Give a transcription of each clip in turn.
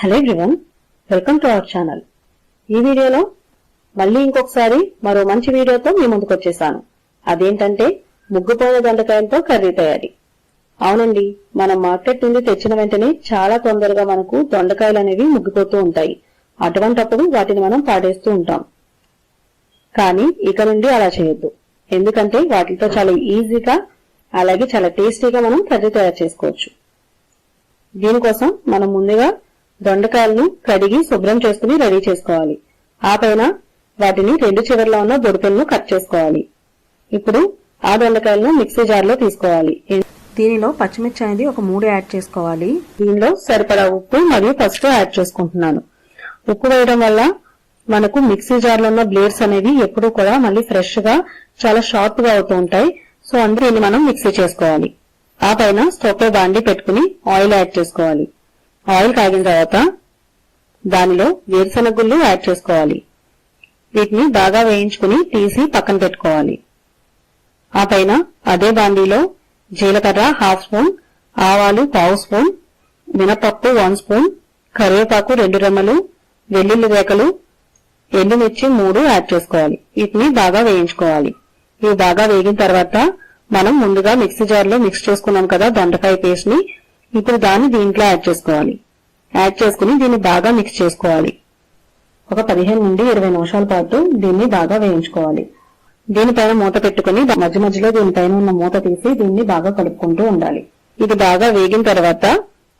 Hello everyone welcome to our channel ఈ వీడియోలో మళ్ళీ ఇంకొకసారి మరో మంచి వీడియోతో మీ ముందుకు వచ్చేసాను. అదేంటంటే ముగ్గుపోయిన దొండకాయలతో కర్రీ తయారీ. అవునండి మనం మార్కెట్ నుండి తెచ్చిన వెంటనే చాలా తొందరగా మనకు దొండకాయలు అనేవి ముగ్గిపోతూ ఉంటాయి. అటువంటప్పుడు వాటిని మనం పాడేస్తూ ఉంటాం. కానీ ఇక నుండి అలా చేయొద్దు. ఎందుకంటే వాటితో చాలా ఈజీగా అలాగే చాలా టేస్టీగా మనం కర్రీ తయారు చేసుకోవచ్చు. దీనికోసం మనం ముందుగా దొండకాయలను కడిగి శుభ్రం చేసుకుని రెడీ చేసుకోవాలి. ఆ పైన వాటిని రెండు చివర్లో ఉన్న బొడుకలను కట్ చేసుకోవాలి. ఇప్పుడు ఆ దొండకాయలను మిక్సీ జార్లో తీసుకోవాలి. దీనిలో పచ్చిమిర్చి అనేది ఒక మూడు యాడ్ చేసుకోవాలి. దీనిలో సరిపడా ఉప్పు మరియు పసుపు యాడ్ చేసుకుంటున్నాను. ఉప్పు వేయడం వల్ల మనకు మిక్సీ జార్లో ఉన్న బ్లేడ్స్ అనేవి ఎప్పుడూ కూడా మళ్ళీ ఫ్రెష్గా చాలా షార్ప్గా అవుతూ ఉంటాయి. సో అందులో మనం మిక్సీ చేసుకోవాలి. ఆ పైన స్టవ్ పై బాండి పెట్టుకుని ఆయిల్ యాడ్ చేసుకోవాలి. ఆయిల్ కాగిన తర్వాత దానిలో వేరుశనగ గుళ్ళు యాడ్ చేసుకోవాలి. వీటిని బాగా వేయించుకుని తీసి పక్కన పెట్టుకోవాలి. ఆ పైన అదే బాండీలో జీలకర్ర హాఫ్ స్పూన్ ఆవాలు పావు స్పూన్ మినపప్పు వన్ స్పూన్ కరివేపాకు రెండు రెమ్మలు వెల్లుల్లి రేకలు ఎండుమిర్చి మూడు యాడ్ చేసుకోవాలి. వీటిని బాగా వేయించుకోవాలి. ఇవి బాగా వేగిన తర్వాత మనం ముందుగా మిక్సీ జార్లో మిక్స్ చేసుకున్నాం కదా దొండకాయ పేస్ట్ని ఇప్పుడు దాన్ని దీంట్లో యాడ్ చేసుకోవాలి. యాడ్ చేసుకుని దీన్ని బాగా మిక్స్ చేసుకోవాలి. ఒక పదిహేను నుండి ఇరవై నిమిషాల పాటు దీన్ని బాగా వేయించుకోవాలి. దీనిపైన మూత పెట్టుకుని మధ్య మధ్యలో దీనిపైన ఉన్న మూత తీసి దీన్ని బాగా కలుపుకుంటూ ఉండాలి. ఇది బాగా వేగిన తర్వాత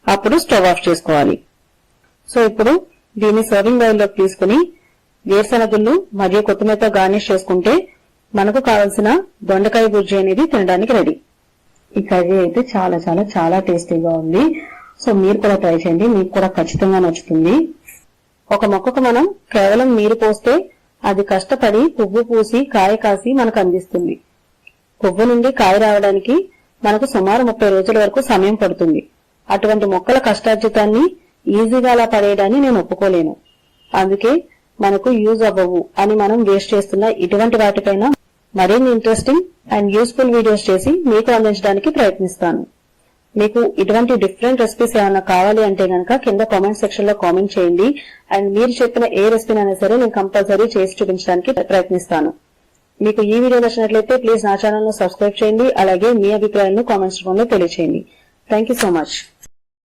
అప్పుడు స్టవ్ ఆఫ్ చేసుకోవాలి. సో ఇప్పుడు దీన్ని సర్వింగ్ ఆయిల్లోకి తీసుకుని వేరుశనగుళ్ళు మరియు కొత్తిమీరతో గార్నిష్ చేసుకుంటే మనకు కావలసిన దొండకాయ గుజ్జు అనేది తినడానికి రెడీ ఈ కర్రీ అయితే చాలా చాలా చాలా టేస్టీగా ఉంది. సో మీరు కూడా ట్రై చేయండి. మీకు కూడా ఖచ్చితంగా నచ్చుతుంది. ఒక మొక్కకు మనం కేవలం నీరు పోస్తే అది కష్టపడి పువ్వు పూసి కాయ కాసి మనకు అందిస్తుంది. పువ్వు నుండి కాయ రావడానికి మనకు సుమారు ముప్పై రోజుల వరకు సమయం పడుతుంది. అటువంటి మొక్కల కష్టార్జితాన్ని ఈజీగా అలా పడేయడాన్ని నేను ఒప్పుకోలేను. అందుకే మనకు యూజ్ అవ్వవు అని మనం వేస్ట్ చేస్తున్న ఇటువంటి వాటిపైన మరిన్ని ఇంట్రెస్టింగ్ అండ్ యూస్ఫుల్ వీడియోస్ చేసి మీకు అందించడానికి ప్రయత్నిస్తాను. మీకు ఇటువంటి డిఫరెంట్ రెసిపీస్ ఏమైనా కావాలి అంటే గనక కింద కామెంట్ సెక్షన్లో కామెంట్ చేయండి. అండ్ మీరు చెప్పిన ఏ రెసిపీనైనా సరే నేను కంపల్సరీ చేసి చూపించడానికి ప్రయత్నిస్తాను. మీకు ఈ వీడియో నచ్చినట్లయితే ప్లీజ్ నా ఛానల్ను సబ్స్క్రైబ్ చేయండి. అలాగే మీ అభిప్రాయాలను కామెంట్స్ రూపంలో తెలియచేయండి. Thank so much